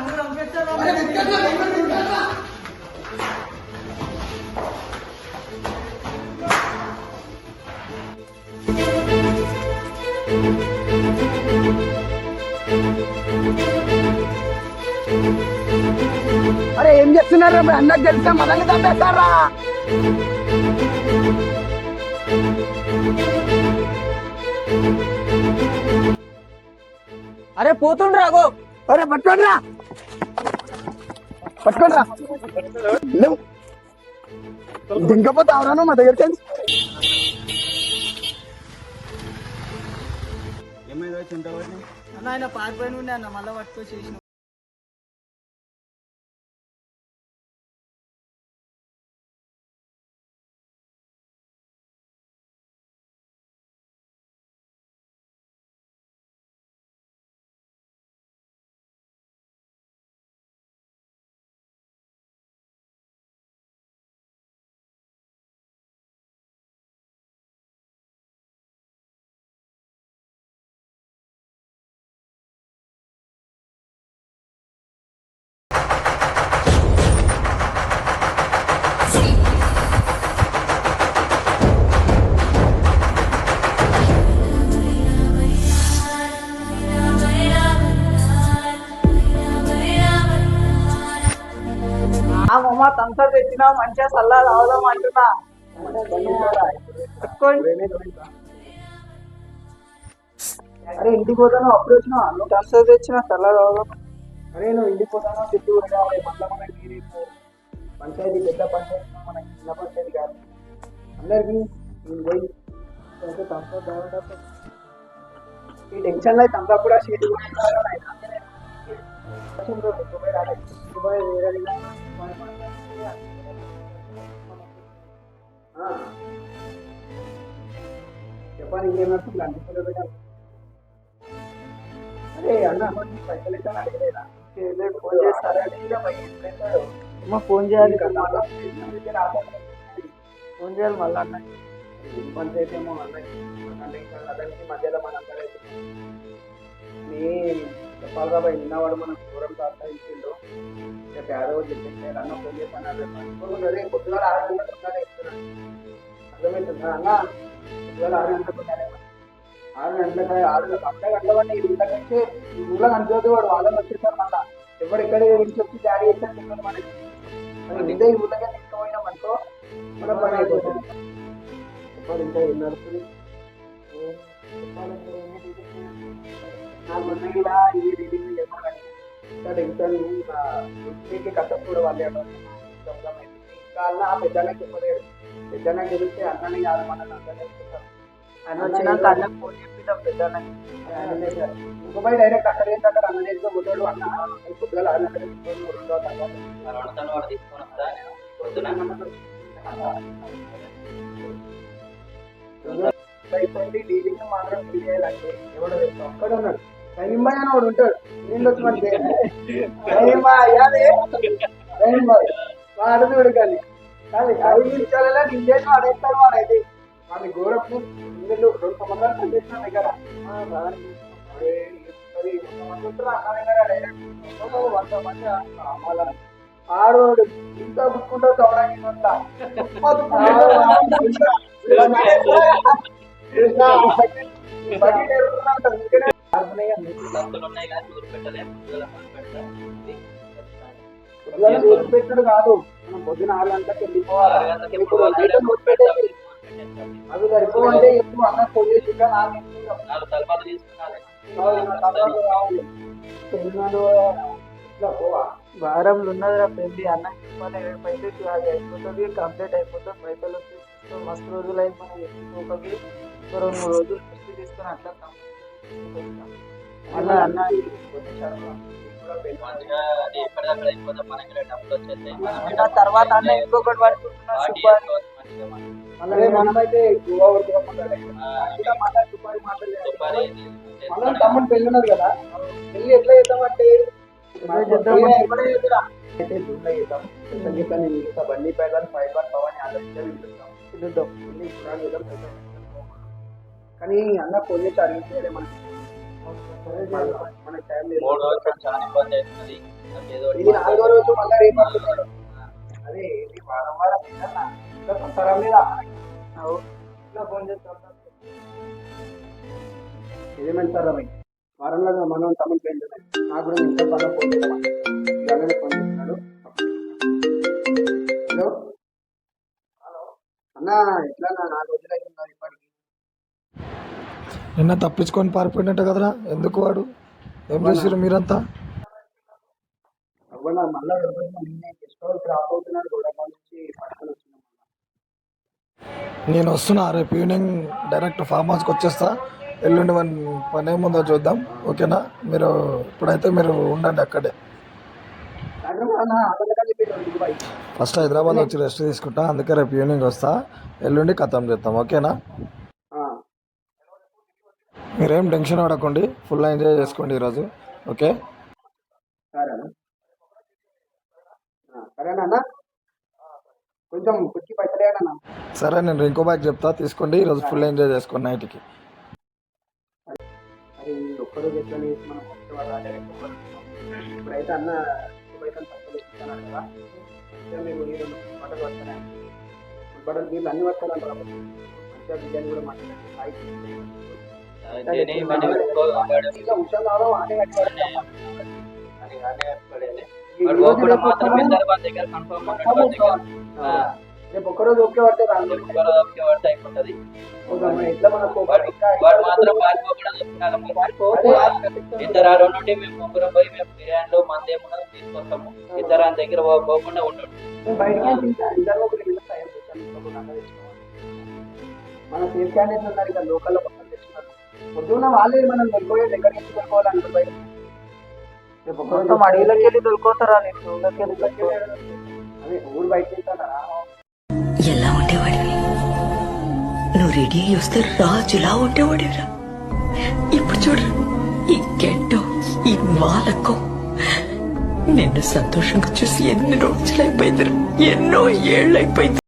안 그러면 뺐잖아. 아니, 뺐잖아. 이걸 뺐잖아. అరే ఏం చేస్తున్నారా అన్నకు తెలిస్తే మనల్ని చంపేస్తారా? అరే పోతుండ్రా గో అరే పట్టుకోండిరా. పట్టుకోండిరా. లేవు దింకపోతే అవరాను మా దగ్గరికి వచ్చి. అన్న ఆయన పారిపోయిన ఉండే అన్న మళ్ళీ పట్టుకొచ్చేసిన చేసిన మమ్మ తంతా తెచ్చినా మంచిగా సల్లా రావదాం అంటున్నా. అరే ఇంటికి పోతాను అప్పుడు వచ్చినా. నువ్వు తంతా తెచ్చిన సల్లా రావదాం అరే నువ్వు ఇంటికి పోతానో చెట్టు కూడా మనకి పంచాయతీ పెద్ద పంచాయతీ మన చిన్న పంచాయతీ కాదు. అందరికి నేను పోయి ఈ టెన్షన్ అయితే అంతా కూడా సీటు కూడా వేరే చెప్పాలి ఇంకేం నడుస్తుంది పెట్టాలి అరే అన్న పైసలు ఇస్తాను అడిగలేదా ఫోన్ చేస్తారా అమ్మ ఫోన్ చేయాలి? కదా మళ్ళా ఫోన్ చేయాలి మళ్ళీ అన్న అన్నకి మధ్యలో మనం మీ చెప్పాలి కాబట్టి విన్నవాడు మనం దూరం ప్రార్థించిండు ఇచ్చిండు ఇక చెప్పింది అన్న ఫోన్ చేస్తాను అదే పొద్దుగా ఆరు గంటలకు ఉండాలి చెప్తున్నాను అర్థమవుతుందా అన్న? పొద్దుగా ఆరు గంటలకు ఉండాలి ఆరు గంటలకు ఆరు అర్ధ గంటల వాడిని ఈ ఊళ్ళో నుంచి ఊళ్ళో కనిపించదు వాడు వాళ్ళని వచ్చేసారు మళ్ళా. ఎవరు ఎక్కడ గురించి వచ్చి డాడీ చేశారు చెప్పండి మనకి. మనం నిజ ఈ ఊళ్ళోకి తీసుకుపోయినాం అనుకో మన పని అయిపోతుంది. చెప్పాలి ఇంకా ఏం నడుస్తుంది? నాకు ఉన్నాయి ఇలా రీడింగ్ చెప్పాలని ఇంకా టెన్షన్ ఇంకా వృత్తికి కూడా వాళ్ళే అర్థమైంది ఇంకా అన్న పెద్దనే చెప్పలేడు పెద్దనే తెలిస్తే అన్నని కాదు మన అన్ననే చెప్తారు ఇంకొకటి డైరెక్ట్ అక్కడ ఏంటి అక్కడ అన్న నేర్చుకో అన్న పొద్దుగా రెండో తర్వాత అయిపోయింది డీలింగ్ మాత్రం ఫీల్ చేయాలంటే ఎవడో ఒక్కడు ఉన్నాడు రహీంబాయ్ అని వాడు ఉంటాడు నేను వచ్చి మనకి రహీంబాయ్ అదే వాడు చూడు కానీ కానీ ఐదు నిమిషాలలో నిండేసి వాడేస్తాడు వాడైతే వాడి గోరపు ఇల్లు రెండు సంవత్సరాలు పనిచేసిన దగ్గర వంద మంది అమ్మాల ఆడోడు ఇంత పెట్టడు కాదు. మనం పొద్దున ఆరు గంటలకు వెళ్ళిపోవాలి అవి సరిపోవంటే ఎప్పుడు అన్న నాకు వారంలో ఉన్నదిరా పెళ్ళి అన్న చెప్పాలి పైసలు అది అయిపోతుంది కంప్లీట్ అయిపోతుంది పైసలు మస్తు రోజులు ఎత్తుకోకకి ఒక రెండు మూడు రోజులు తీసుకొని అట్లా మళ్ళా అన్న తర్వాత అన్న ఇంకొకటి పడుకుంటున్నా మనమైతే గోవా మనం తమ్ముడు పెళ్ళి ఉన్నది కదా. పెళ్ళి ఎట్లా చేద్దామంటే? చేద్దాం? అయితే జూన్లో చేద్దాం? బండి పైదాన్ ఫైబర్ పవన్ ఆలోచించాలి చేద్దాం? పెద్ద. కానీ అన్న కొన్ని అడిగితే మనకి. మన- మనకి టైం లేదు. మూడు రోజులు చాలా ఇబ్బంది అవుతుంది. నాకు ఏదో ఒకటి ఇది నాలుగో రోజు మళ్ళీ రేపు అంటున్నాడు. అదే ఇది వారం వారం? ఇంకా సంసారం. ఇట్లా ఫోన్ సార్ వారంలో మనం తమ్ముడు నాకు కూడా ఇంకా బాగా ఫోన్ చేద్దాం ఇలాగనే ఫోన్ చేస్తున్నాడు. హలో? హలో? అన్న ఎట్లా అన్న? నాలుగు రోజులు ఇప్పటికి. నిన్న తప్పించుకొని పారిపోయినట్టు కదరా? ఎందుకు వాడు? ఏం చేసారు మీరంతా? నేను వస్తున్నా రేపు ఈవినింగ్ డైరెక్ట్ ఫామ్ హౌస్కి వచ్చేస్తా. ఎల్లుండి మన పని ఏముందో చూద్దాం ఓకేనా? మీరు ఇప్పుడైతే మీరు ఉండండి అక్కడే. ఫస్ట్ హైదరాబాద్ వచ్చి రెస్ట్ తీసుకుంటా అందుకే రేపు ఈవినింగ్ వస్తా. ఎల్లుండి ఖతం చేద్దాం ఓకేనా? మీరేం టెన్షన్ పడకండి ఫుల్ ఎంజాయ్ చేసుకోండి ఈరోజు ఓకే? సరేనా? కొంచెం కుర్చీ సరే నేను ఇంకో బ్యాగ్ చెప్తా తీసుకోండి ఈరోజు ఫుల్ ఎంజాయ్ చేసుకోండి నైట్కి. అది మనం. ఇప్పుడైతే అన్న కదా బట్టలు వీళ్ళు అన్ని వస్తారంటారు మంచిగా బిర్యానీ కూడా ఇంకా రేపు మాత్రం ఒక్కరోజు ఇద్దరు ఒక్కరోజు పడితే అయిపోతుంది. వాడు మాత్రం పారిపోకుండా ఆడ ఉండి మేము ముగ్గురం పోయి మేము బిర్యానీలో మంది తీసుకొస్తాము. ఇద్దరు ఆయన దగ్గర పోకుండా ఉండడు. మన సేఫ్ క్యాండిడేట్స్ ఉన్నారు ఇక్కడ లోకల్లో మొత్తం తెచ్చుకున్నారు పొద్దున్న వాళ్ళే మనం వెళ్ళిపోయే దగ్గర నుంచి వెళ్ళిపోవాలంటారు బయట. మొత్తం అడవిలోకి వెళ్ళి దొరుకుతారా నీకు ఊళ్ళోకి వెళ్ళి దొరుకుతారా? అదే ఊరు బయట ఎలా ఉండేవాడివి? నువ్వు రెడీ అయ్యి వస్తే రాజులా ఉండేవాడివిరా ఇప్పుడు చూడు ఈ గెట్టో ఈ మాలకం. నిన్ను సంతోషంగా చూసి ఎన్ని రోజులైపోయిందిరా? ఎన్నో ఏళ్ళైపోయింది.